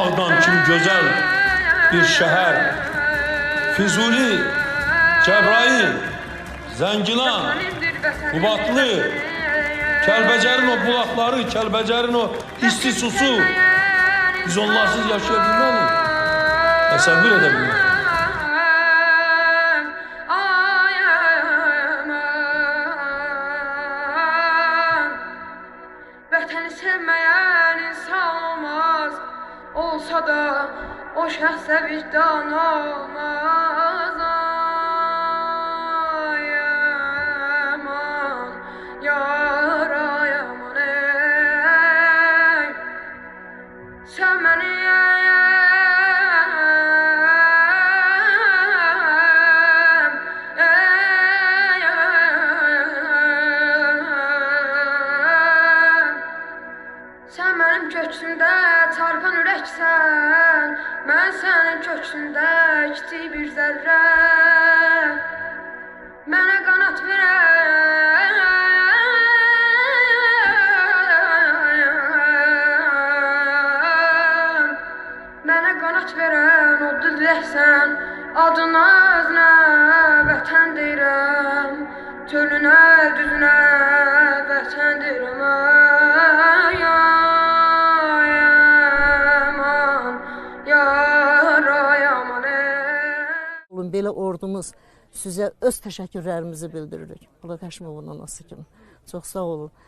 Ağdan kimi gözəl bir şəhər. Füzuli, Cəbrayıl, Zəngilan, Qubadlı, Kəlbəcərin o bulaqları, Kəlbəcərin o isti susu. Biz onlarsız yaşaya bilmərik. Təsəvvür edə bilmərik. Vətəni sevməyən insan Olsa da o şəxsə vicdan olmaz Köksümdə çarpan ürəksən Mən sənin köksündə kiçik bir zərrə. Mənə qanat verən. Mənə qanat verən o diləksən Adına özünə vətən deyirəm Çölünə, düzünə Olun belə ordumuz sizə öz təşəkkürlərimizi bildiririk. Polat Həşimovun anası kimi. Çox sağ olun.